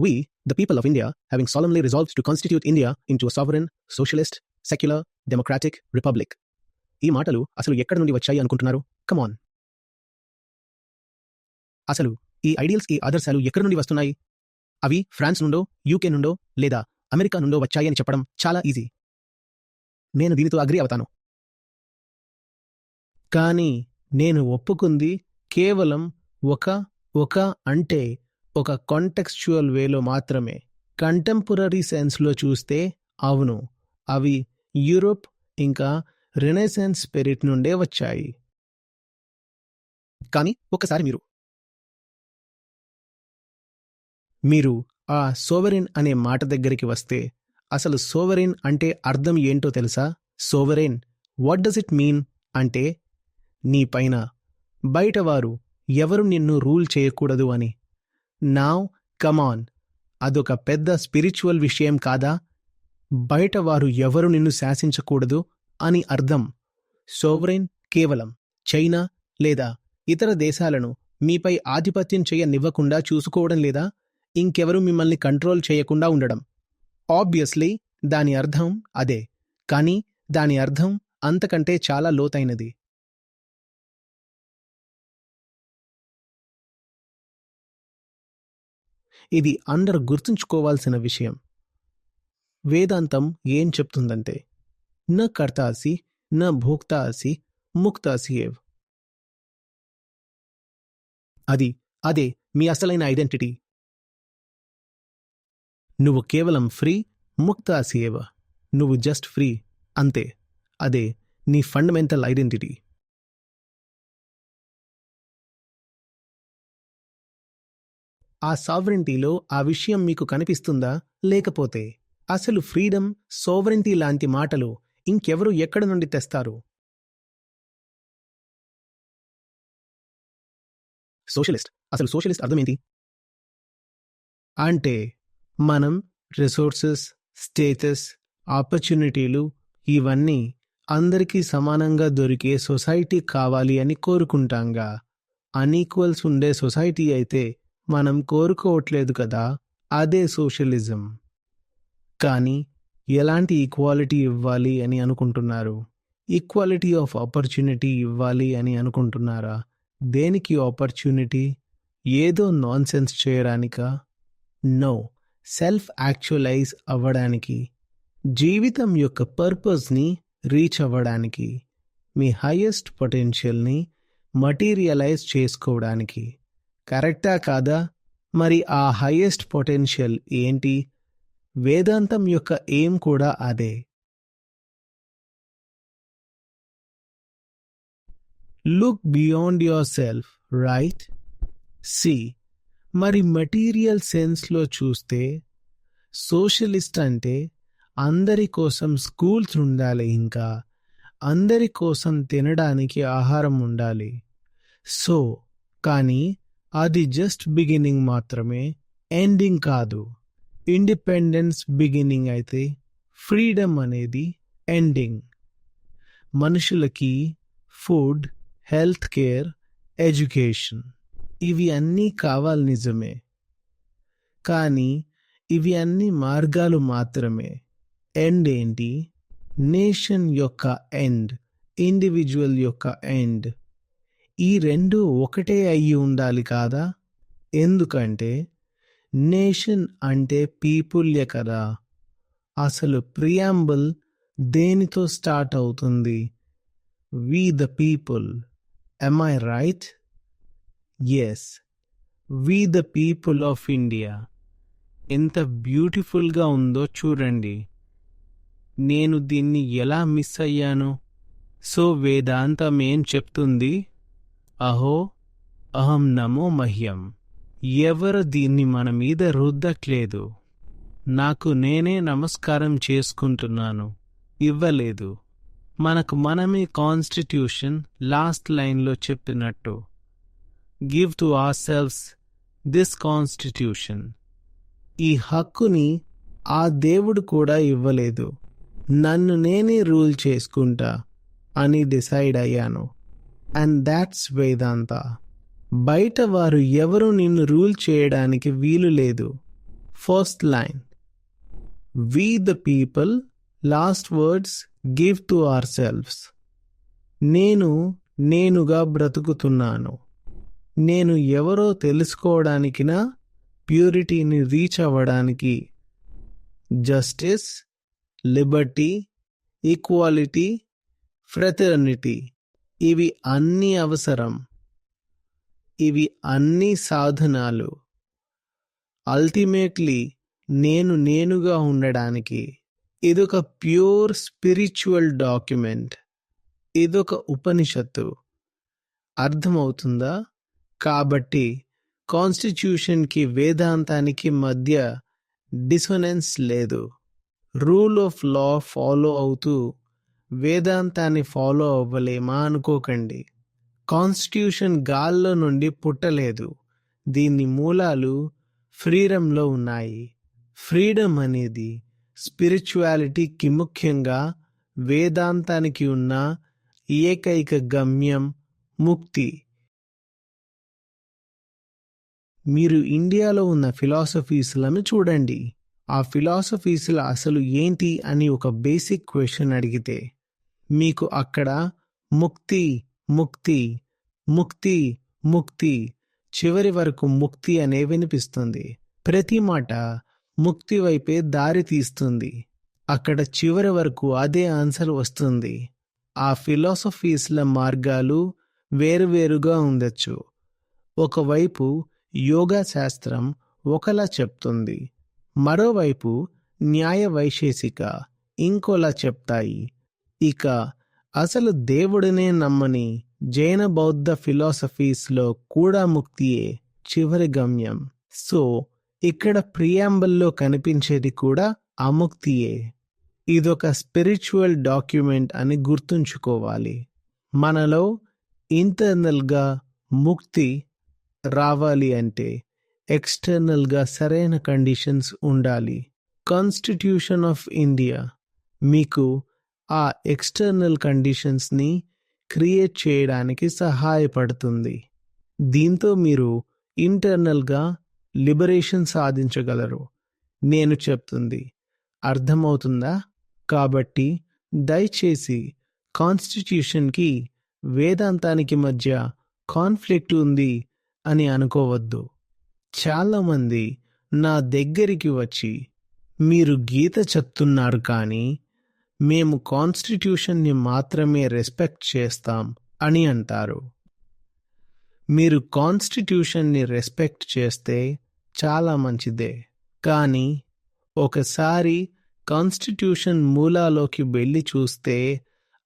We, the people of India, having solemnly resolved to constitute India into a sovereign, socialist, secular, democratic republic. ఈ మాటలు అసలు ఎక్కడి నుండి వచ్చాయి అనుకుంటున్నారు? కమాన్ అసలు ఈ ఐడియల్స్ ఈ ఆదర్శాలు ఎక్కడి నుండి వస్తున్నాయి? అవి ఫ్రాన్స్ నుండో యూకే నుండో లేదా అమెరికా నుండో వచ్చాయని చెప్పడం చాలా ఈజీ. నేను దీనితో అగ్రి అవుతాను. కానీ నేను ఒప్పుకుంది కేవలం ఒక ఒక అంటే ఒక కాంటెక్స్చువల్ వేలో మాత్రమే కంటెంపరీ సెన్స్లో చూస్తే అవును అవి యూరోప్ ఇంకా రినైసెన్స్ స్పిరిట్ నుండే వచ్చాయి. కానీ ఒకసారి మీరు మీరు ఆ సోవరిన్ అనే మాట దగ్గరికి వస్తే అసలు సోవరిన్ అంటే అర్థం ఏంటో తెలుసా? Sovereign what does it mean అంటే నీ పైన బయటవారు ఎవరు నిన్ను రూల్ చేయకూడదు అని. నావ్ కమాన్ అదొక పెద్ద స్పిరిచువల్ విషయం కాదా? బయట వారు ఎవరు నిన్ను శాసించకూడదు అని అర్థం. సోవరెన్ కేవలం చైనా లేదా ఇతర దేశాలను మీపై ఆధిపత్యం చేయనివ్వకుండా చూసుకోవడం లేదా? ఇంకెవరు మిమ్మల్ని కంట్రోల్ చేయకుండా ఉండడం. ఆబ్వియస్లీ దాని అర్థం అదే. కానీ దాని అర్థం అంతకంటే చాలా లోతైనది. ఇది అందరు గుర్తుంచుకోవాల్సిన విషయం. వేదాంతం ఏం చెప్తుందంటే న కర్తాసి న భోక్తాసి అసి ముక్త అసి ఏవ్. అది అదే మీ అసలైన ఐడెంటిటీ. నువ్వు కేవలం ఫ్రీ ముక్త అసి ఏవ. నువ్వు జస్ట్ ఫ్రీ అంతే. అదే నీ ఫండమెంటల్ ఐడెంటిటీ. ఆ సావరెంటీలో ఆ విషయం మీకు కనిపిస్తుందా? లేకపోతే అసలు ఫ్రీడమ్ సోవరెంటీ లాంటి మాటలు ఇంకెవరు ఎక్కడ నుండి తెస్తారు? సోషలిస్ట్. అసలు సోషలిస్ట్ అర్థమేంటి? అంటే మనం రిసోర్సెస్ స్టేటస్ ఆపర్చునిటీలు ఇవన్నీ అందరికీ సమానంగా దొరికే సొసైటీ కావాలి అని కోరుకుంటాంగా. అన్ఈక్వల్స్ ఉండే సొసైటీ అయితే మనం కోరుకోవట్లేదు కదా అదే సోషలిజం. కానీ ఎలాంటి ఈక్వాలిటీ ఇవ్వాలి అని అనుకుంటున్నారు? ఈక్వాలిటీ ఆఫ్ ఆపర్చునిటీ ఇవ్వాలి అని అనుకుంటున్నారా? దేనికి ఆపర్చునిటీ ఏదో నాన్ సెన్స్ చేయడానికా? నో సెల్ఫ్ యాక్చువలైజ్ అవ్వడానికి. జీవితం యొక్క పర్పస్ని రీచ్ అవ్వడానికి. మీ హైయెస్ట్ పొటెన్షియల్ని మటీరియలైజ్ చేసుకోవడానికి. కరెక్టా కాదా? మరి ఆ హైయెస్ట్ పొటెన్షియల్ ఏంటి? వేదాంతం యొక్క ఏం కూడా అదే. Look beyond yourself right see మరి మెటీరియల్ సెన్స్లో చూస్తే సోషలిస్ట్ అంటే అందరి కోసం స్కూల్స్ ఉండాలి ఇంకా. అందరి కోసం తినడానికి ఆహారం ఉండాలి. సో కానీ అది జస్ట్ బిగినింగ్ మాత్రమే ఎండింగ్ కాదు. ఇండిపెండెన్స్ బిగినింగ్ అయితే ఫ్రీడమ్ అనేది ఎండింగ్ మనుషులకి ఫుడ్ హెల్త్ కేర్ ఎడ్యుకేషన్ ఇవి అన్నీ కావాలి నిజమే. కానీ ఇవి అన్ని మార్గాలు మాత్రమే. ఎండ్ ఏంటి? నేషన్ యొక్క ఎండ్ ఇండివిజువల్ యొక్క ఎండ్ ఈ రెండు ఒకటే అయ్యి ఉండాలి కాదా? ఎందుకంటే నేషన్ అంటే పీపుల్య కదా. అసలు ప్రియాంబుల్ దేనితో స్టార్ట్ అవుతుంది? We the people. Am I right yes we the people of India. ఎంత బ్యూటిఫుల్గా ఉందో చూడండి. నేను దీన్ని ఎలా మిస్ అయ్యాను? సో వేదాంతం ఏం చెప్తుంది? అహో అహం నమో మహ్యం. ఎవరు దీన్ని మన మీద రుద్దట్లేదు. నాకు నేనే నమస్కారం చేసుకుంటున్నాను. ఇవ్వలేదు. మనకు మనమే కాన్స్టిట్యూషన్ లాస్ట్ లైన్లో చెప్పినట్టు. Give to ourselves this constitution. ఈ హక్కుని ఆ దేవుడు కూడా ఇవ్వలేదు. నన్ను నేనే రూల్ చేసుకుంటా అని డిసైడ్ అయ్యాను. అండ్ దాట్స్ వేదాంత బయట వారు ఎవరు నిన్ను రూల్ చేయడానికి వీలు లేదు. First line we the people last words give to ourselves నేను నేనుగా బ్రతుకుతున్నాను. నేను ఎవరో తెలుసుకోవడానికినా ప్యూరిటీని రీచ్ అవ్వడానికి. జస్టిస్ లిబర్టీ ఈక్వాలిటీ ఫ్రెటర్నిటీ ఇవి అన్నీ అవసరం. ఇవి అన్ని సాధనాలు. అల్టిమేట్లీ నేను నేనుగా ఉండడానికి ఇదొక ప్యూర్ స్పిరిచువల్ డాక్యుమెంట్. ఇదొక ఉపనిషత్తు. అర్థమవుతుందా? కాబట్టి కాన్స్టిట్యూషన్కి వేదాంతానికి మధ్య డిసొనెన్స్ లేదు. రూల్ ఆఫ్ లా ఫాలో అవుతూ వేదాంతాన్ని ఫాలో అవ్వలేమా అనుకోకండి. కాన్స్టిట్యూషన్ గాల్లో నుండి పుట్టలేదు. దీని మూలాలు ఫ్రీడంలో ఉన్నాయి. ఫ్రీడమ్ అనేది స్పిరిచువాలిటీకి ముఖ్యంగా వేదాంతానికి ఉన్న ఏకైక గమ్యం ముక్తి. మీరు ఇండియాలో ఉన్న ఫిలాసఫీస్లను చూడండి. ఆ ఫిలాసఫీస్ల అసలు ఏంటి అని ఒక బేసిక్ క్వశ్చన్ అడిగితే మీకు అక్కడ ముక్తి ముక్తి ముక్తి ముక్తి చివరి వరకు ముక్తి అనే వినిపిస్తుంది. ప్రతి మాట ముక్తి వైపే దారి తీస్తుంది. అక్కడ చివరి వరకు అదే ఆన్సర్ వస్తుంది. ఆ ఫిలాసఫీస్ల మార్గాలు వేరువేరుగా ఉండొచ్చు. ఒకవైపు యోగా శాస్త్రం ఒకలా చెప్తుంది. మరోవైపు న్యాయ వైశేషిక ఇంకోలా చెప్తాయి. ఇక అసలు దేవుడినే నమ్మని జైన బౌద్ధ ఫిలాసఫీస్లో కూడా ముక్తియే చివరి గమ్యం. సో ఇక్కడ ప్రియాంబల్లో కనిపించేది కూడా అముక్తియే ఇదొక స్పిరిచువల్ డాక్యుమెంట్ అని గుర్తుంచుకోవాలి. మనలో ఇంటర్నల్గా ముక్తి రావాలి అంటే ఎక్స్టర్నల్గా సరైన కండిషన్స్ ఉండాలి. కాన్స్టిట్యూషన్ ఆఫ్ ఇండియా మీకు ఆ ఎక్స్టర్నల్ కండిషన్స్ని క్రియేట్ చేయడానికి సహాయపడుతుంది. దీంతో మీరు ఇంటర్నల్గా లిబరేషన్ సాధించగలరు. నేను చెప్తుంది. అర్థమవుతుందా? కాబట్టి దయచేసి కాన్స్టిట్యూషన్కి వేదాంతానికి మధ్య కాన్ఫ్లిక్ట్ ఉంది అని అనుకోవద్దు. చాలామంది నా దగ్గరికి వచ్చి మీరు గీత చెప్తున్నారు కానీ మేము కాన్స్టిట్యూషన్ని మాత్రమే రెస్పెక్ట్ చేస్తాం అని అంటారు. మీరు కాన్స్టిట్యూషన్ని రెస్పెక్ట్ చేస్తే చాలా మంచిదే. కానీ ఒకసారి కాన్స్టిట్యూషన్ మూలాలోకి వెళ్ళి చూస్తే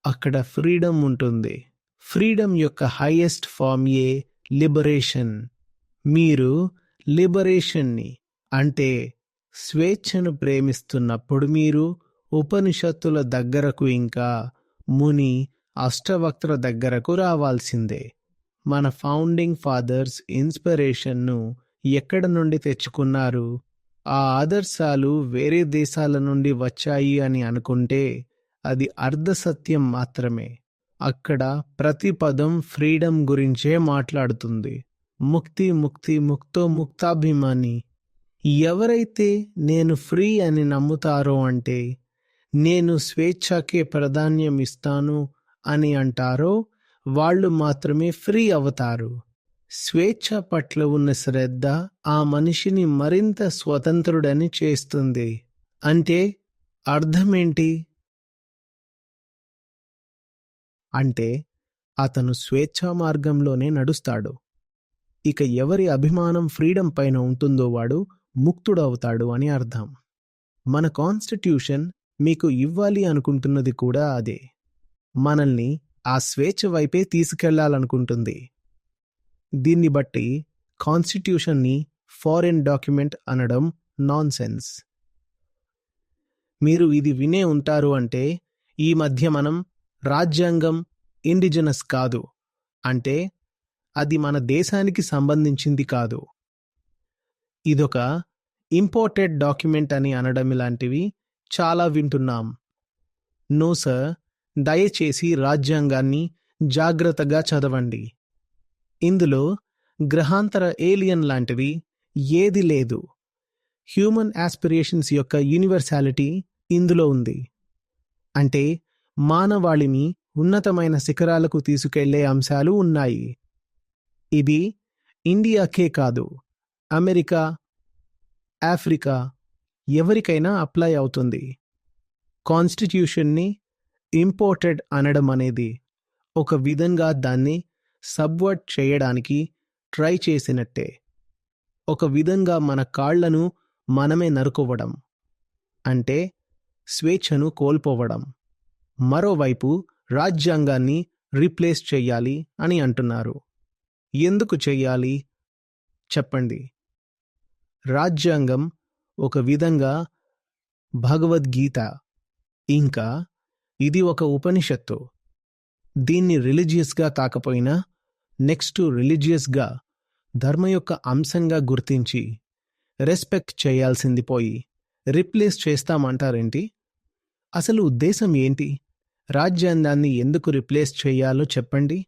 అక్కడ ఫ్రీడమ్ ఉంటుంది. ఫ్రీడమ్ యొక్క హైయెస్ట్ ఫామ్ ఏ లిబరేషన్ మీరు లిబరేషన్ని అంటే స్వేచ్ఛను ప్రేమిస్తున్నప్పుడు మీరు ఉపనిషత్తుల దగ్గరకు ఇంకా ముని అష్టవక్తుల దగ్గరకు రావాల్సిందే. మన ఫౌండింగ్ ఫాదర్స్ ఇన్స్పిరేషన్ను ఎక్కడ నుండి తెచ్చుకున్నారు? ఆ ఆదర్శాలు వేరే దేశాల నుండి వచ్చాయి అని అనుకుంటే అది అర్ధసత్యం మాత్రమే. అక్కడ ప్రతి పదం ఫ్రీడమ్ గురించే మాట్లాడుతుంది. ముక్తి ముక్తి ముక్తో ముక్తాభిమాని. ఎవరైతే నేను ఫ్రీ అని నమ్ముతారో అంటే నేను స్వేచ్ఛకే ప్రాధాన్యం ఇస్తాను అని అంటారో వాళ్ళు మాత్రమే ఫ్రీ అవుతారు. స్వేచ్ఛ పట్ల ఉన్న శ్రద్ధ ఆ మనిషిని మరింత స్వతంత్రుడని చేస్తుంది. అంటే అర్థమేంటి? అంటే అతను స్వేచ్ఛా మార్గంలోనే నడుస్తాడు. ఇక ఎవరి అభిమానం ఫ్రీడమ్ పైన ఉంటుందో వాడు ముక్తుడవుతాడు అని అర్థం. మన కాన్స్టిట్యూషన్ మీకు ఇవ్వాలి అనుకుంటున్నది కూడా అదే. మనల్ని ఆ స్వేచ్ఛ వైపే తీసుకెళ్ళాలనుకుంటుంది. దీన్ని బట్టి కాన్స్టిట్యూషన్ని ఫారిన్ డాక్యుమెంట్ అనడం నాన్ సెన్స్ మీరు ఇది వినే ఉంటారు అంటే ఈ మధ్య మనం రాజ్యాంగం ఇండిజినస్ కాదు. అంటే అది మన దేశానికి సంబంధించింది కాదు. ఇదొక ఇంపోర్టెడ్ డాక్యుమెంట్ అని అనడం ఇలాంటివి చాలా వింటున్నాం. నో సార్ దయచేసి రాజ్యాంగాన్ని జాగ్రత్తగా చదవండి. ఇందులో గ్రహాంతర ఏలియన్ లాంటివి ఏది లేదు. హ్యూమన్ ఆస్పిరేషన్స్ యొక్క యూనివర్సాలిటీ ఇందులో ఉంది. అంటే మానవాళిని ఉన్నతమైన శిఖరాలకు తీసుకెళ్ళే అంశాలు ఉన్నాయి. ఇది ఇండియాకే కాదు అమెరికా ఆఫ్రికా ఎవరికైనా అప్లై అవుతుంది. కాన్స్టిట్యూషన్ని ఇంపోర్టెడ్ అనడం అనేది ఒక విధంగా దాన్ని సబ్వర్ట్ చేయడానికి ట్రై చేసినట్టే. ఒక విధంగా మన కాళ్ళను మనమే నరుకోవడం అంటే స్వేచ్ఛను కోల్పోవడం. మరోవైపు రాజ్యాంగాన్ని రీప్లేస్ చెయ్యాలి అని అంటున్నారు. ఎందుకు చెయ్యాలి చెప్పండి. రాజ్యాంగం ఒక విధంగా భగవద్గీత. ఇంకా ఇది ఒక ఉపనిషత్తు. దీన్ని రిలీజియస్గా కాకపోయినా నెక్స్ట్ రిలీజియస్గా ధర్మ యొక్క అంశంగా గుర్తించి రెస్పెక్ట్ చేయాల్సింది పోయి రిప్లేస్ చేస్తామంటారేంటి? అసలు ఉద్దేశం ఏంటి? రాజ్యాంగాన్ని ఎందుకు రిప్లేస్ చేయాలో చెప్పండి.